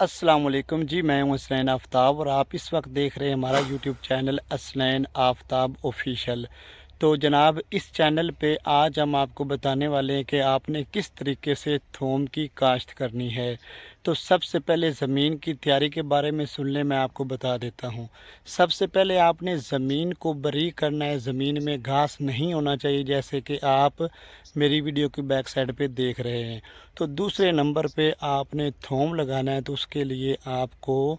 السلام علیکم جی میں ہوں اسنین آفتاب اور آپ اس وقت دیکھ رہے ہیں ہمارا YouTube channel Asnain Aftab official تو جناب، اس چینل پہ آج ہم آپ کو بتانے والے ہیں کہ آپ نے کس طریقے سے تھوم کی کاشت کرنی ہے۔ تو سب سے پہلے زمین کی تیاری کے بارے میں سن لیں، میں آپ کو بتا دیتا ہوں۔ سب سے پہلے آپ نے زمین کو بری کرنا ہے۔ زمین میں گھاس نہیں ہونا چاہیے، جیسے کہ آپ میری ویڈیو کی بیک سائڈ پہ دیکھ رہے ہیں۔ تو دوسرے نمبر پہ آپ نے تھوم لگانا ہے، تو اس کے لیے آپ کو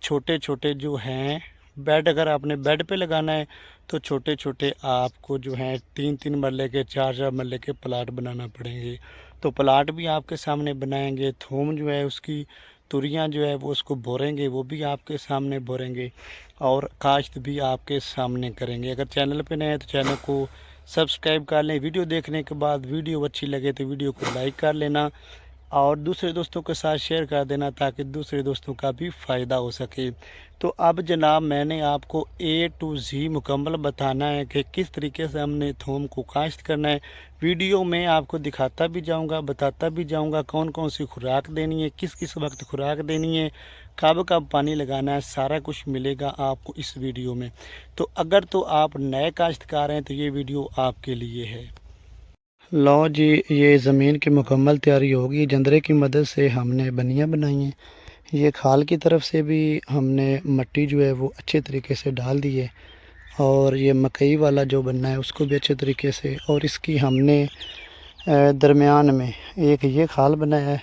چھوٹے چھوٹے جو ہیں بیڈ، اگر آپ نے بیڈ پہ لگانا ہے تو چھوٹے چھوٹے آپ کو جو ہیں تین تین مرلے کے چار چار مرلے کے پلاٹ بنانا پڑیں گے۔ تو پلاٹ بھی آپ کے سامنے بنائیں گے، تھوم جو ہے اس کی توریاں جو ہے وہ اس کو بوریں گے، وہ بھی آپ کے سامنے بوریں گے اور کاشت بھی آپ کے سامنے کریں گے۔ اگر چینل پہ نئے ہیں تو چینل کو سبسکرائب کر لیں۔ ویڈیو دیکھنے کے بعد ویڈیو اچھی لگے تو ویڈیو کو لائک کر لینا۔ اور دوسرے دوستوں کے ساتھ شیئر کر دینا تاکہ دوسرے دوستوں کا بھی فائدہ ہو سکے۔ تو اب جناب میں نے آپ کو اے ٹو زی مکمل بتانا ہے کہ کس طریقے سے ہم نے تھوم کو کاشت کرنا ہے۔ ویڈیو میں آپ کو دکھاتا بھی جاؤں گا، بتاتا بھی جاؤں گا کون کون سی خوراک دینی ہے، کس کس وقت خوراک دینی ہے، کب کب پانی لگانا ہے، سارا کچھ ملے گا آپ کو اس ویڈیو میں۔ تو اگر تو آپ نئے کاشتکار ہیں تو یہ ویڈیو آپ کے لیے ہے۔ لو جی یہ زمین کی مکمل تیاری ہوگی، جندرے کی مدد سے ہم نے بنیاں بنائی ہیں۔ یہ کھال کی طرف سے بھی ہم نے مٹی جو ہے وہ اچھے طریقے سے ڈال دی ہے۔ اور یہ مکئی والا جو بننا ہے، اس کو بھی اچھے طریقے سے۔ اور اس کی ہم نے درمیان میں ایک یہ کھال بنایا ہے۔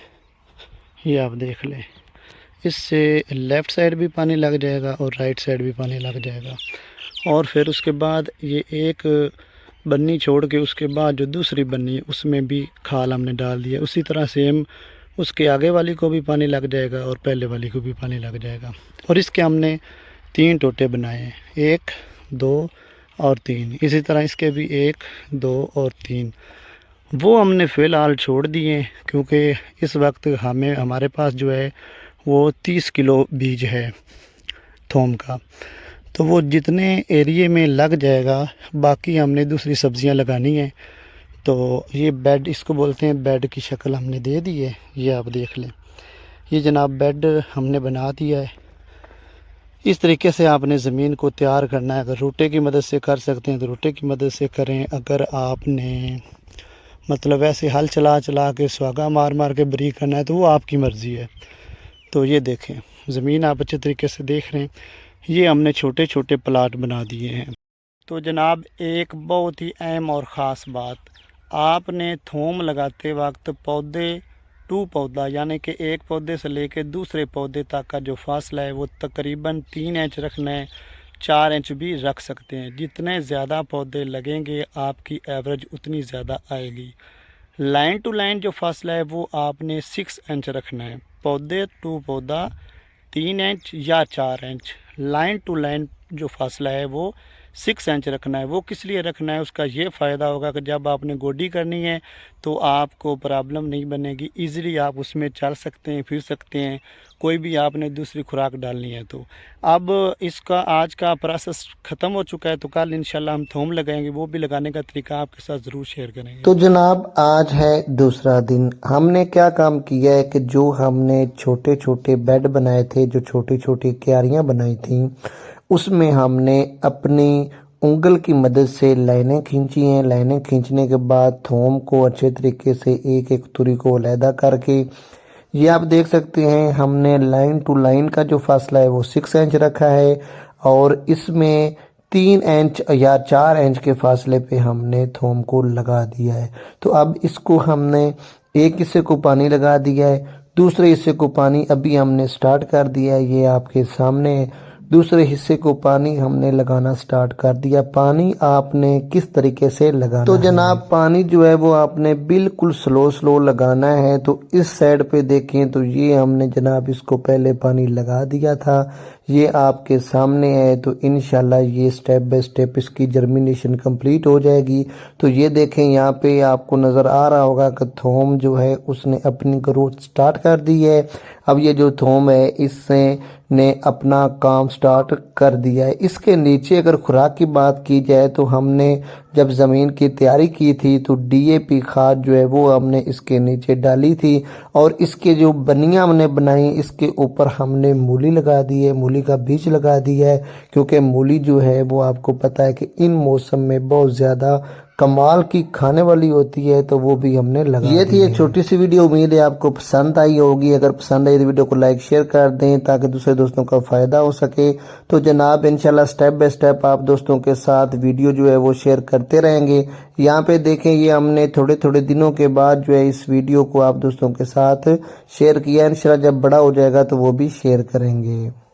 یہ آپ دیکھ لیں۔ اس سے لیفٹ سائڈ بھی پانی لگ جائے گا اور رائٹ سائڈ بھی پانی لگ جائے گا۔ اور پھر اس کے بعد یہ ایک بنی چھوڑ کے اس کے بعد جو دوسری بنی ہے اس میں بھی کھال ہم نے ڈال دیا۔ اسی طرح سیم اس کے آگے والی کو بھی پانی لگ جائے گا اور پہلے والی کو بھی پانی لگ جائے گا۔ اور اس کے ہم نے تین ٹوٹے بنائے ہیں۔ ایک، دو اور تین۔ اسی طرح اس کے بھی ایک، دو اور تین۔ وہ ہم نے فی الحال چھوڑ دیے کیونکہ اس وقت ہمیں، ہمارے پاس جو ہے وہ تیس کلو بیج ہے تھوم کا۔ تو وہ جتنے ایریے میں لگ جائے گا، باقی ہم نے دوسری سبزیاں لگانی ہیں۔ تو یہ بیڈ اس کو بولتے ہیں بیڈ کی شکل ہم نے دے دی ہے، یہ آپ دیکھ لیں۔ یہ جناب بیڈ ہم نے بنا دیا ہے۔ اس طریقے سے آپ نے زمین کو تیار کرنا ہے۔ اگر روٹے کی مدد سے کر سکتے ہیں تو روٹے کی مدد سے کریں۔ اگر آپ نے مطلب ایسے ہل چلا چلا کے سواگا مار مار کے بری کرنا ہے تو وہ آپ کی مرضی ہے۔ تو یہ دیکھیں، زمین آپ اچھے طریقے سے دیکھ رہے ہیں۔ یہ ہم نے چھوٹے چھوٹے پلاٹ بنا دیے ہیں۔ تو جناب، ایک بہت ہی اہم اور خاص بات، آپ نے تھوم لگاتے وقت پودے ٹو پودا یعنی کہ ایک پودے سے لے کے دوسرے پودے تک کا جو فاصلہ ہے، وہ تقریباً تین انچ رکھنا ہے، چار انچ بھی رکھ سکتے ہیں۔ جتنے زیادہ پودے لگیں گے، آپ کی ایوریج اتنی زیادہ آئے گی۔ لائن ٹو لائن جو فاصلہ ہے، وہ آپ نے سکس انچ رکھنا ہے۔ پودے ٹو پودا تین انچ یا چار انچ۔ لائن ٹو لائن جو فاصلہ ہے وہ سکس انچ رکھنا ہے۔ وہ کس لیے رکھنا ہے؟ اس کا یہ فائدہ ہوگا کہ جب آپ نے گوڈی کرنی ہے تو آپ کو پرابلم نہیں بنے گی۔ ایزیلی آپ اس میں چل سکتے ہیں، پھر سکتے ہیں۔ کوئی بھی آپ نے دوسری خوراک ڈالنی ہے تو۔ اب اس کا آج کا پروسیس ختم ہو چکا ہے تو کل انشاءاللہ ہم تھوم لگائیں گے۔ وہ بھی لگانے کا طریقہ آپ کے ساتھ ضرور شیئر کریں گے۔ تو جناب، آج ہے دوسرا دن۔ ہم نے کیا کام کیا ہے کہ جو ہم نے چھوٹے چھوٹے بیڈ بنائے تھے، جو چھوٹی چھوٹی کیاریاں بنائی تھیں اس میں ہم نے اپنی انگل کی مدد سے لائنیں کھینچی ہیں۔ لائنیں کھینچنے کے بعد تھوم کو اچھے طریقے سے ایک ایک توری کو علیحدہ کر کے، یہ آپ دیکھ سکتے ہیں، ہم نے لائن ٹو لائن کا جو فاصلہ ہے وہ سکس انچ رکھا ہے اور اس میں تین انچ یا چار انچ کے فاصلے پہ ہم نے تھوم کو لگا دیا ہے۔ تو اب اس کو ہم نے ایک حصے کو پانی لگا دیا ہے، دوسرے حصے کو پانی ابھی ہم نے سٹارٹ کر دیا ہے۔ یہ آپ کے سامنے ہے۔ دوسرے حصے کو پانی ہم نے لگانا سٹارٹ کر دیا۔ پانی آپ نے کس طریقے سے لگانا تو جناب پانی جو ہے وہ آپ نے بالکل سلو سلو لگانا ہے۔ تو اس سائڈ پہ دیکھیں تو یہ ہم نے جناب اس کو پہلے پانی لگا دیا تھا۔ یہ آپ کے سامنے ہے۔ تو انشاءاللہ یہ سٹیپ بائی سٹیپ اس کی جرمینیشن کمپلیٹ ہو جائے گی۔ تو یہ دیکھیں یہاں پہ آپ کو نظر آ رہا ہوگا کہ تھوم جو ہے اس نے اپنی گروتھ سٹارٹ کر دی ہے۔ اب یہ جو تھوم ہے اس سے نے اپنا کام سٹارٹ کر دیا ہے۔ اس کے نیچے اگر خوراک کی بات کی جائے تو ہم نے جب زمین کی تیاری کی تھی تو ڈی اے پی کھاد جو ہے وہ ہم نے اس کے نیچے ڈالی تھی اور اس کے جو بنیاں ہم نے بنائی، اس کے اوپر ہم نے مولی لگا دی ہے۔ مولی کا بیج لگا دیا ہے کیونکہ مولی جو ہے وہ آپ کو پتہ ہے کہ ان موسم میں بہت زیادہ کمال کی کھانے والی ہوتی ہے تو وہ بھی ہم نے لگا یہ تھی ایک چھوٹی سی ویڈیو امید ہے آپ کو پسند آئی ہوگی۔ اگر پسند آئی تو ویڈیو کو لائک شیئر کر دیں تاکہ دوسرے دوستوں کا فائدہ ہو سکے۔ تو جناب انشاءاللہ سٹیپ بائی سٹیپ آپ دوستوں کے ساتھ ویڈیو جو ہے وہ شیئر کرتے رہیں گے۔ یہاں پہ دیکھیں یہ ہم نے تھوڑے تھوڑے دنوں کے بعد جو ہے اس ویڈیو کو آپ دوستوں کے ساتھ شیئر کیا۔ انشاءاللہ جب بڑا ہو جائے گا تو وہ بھی شیئر کریں گے۔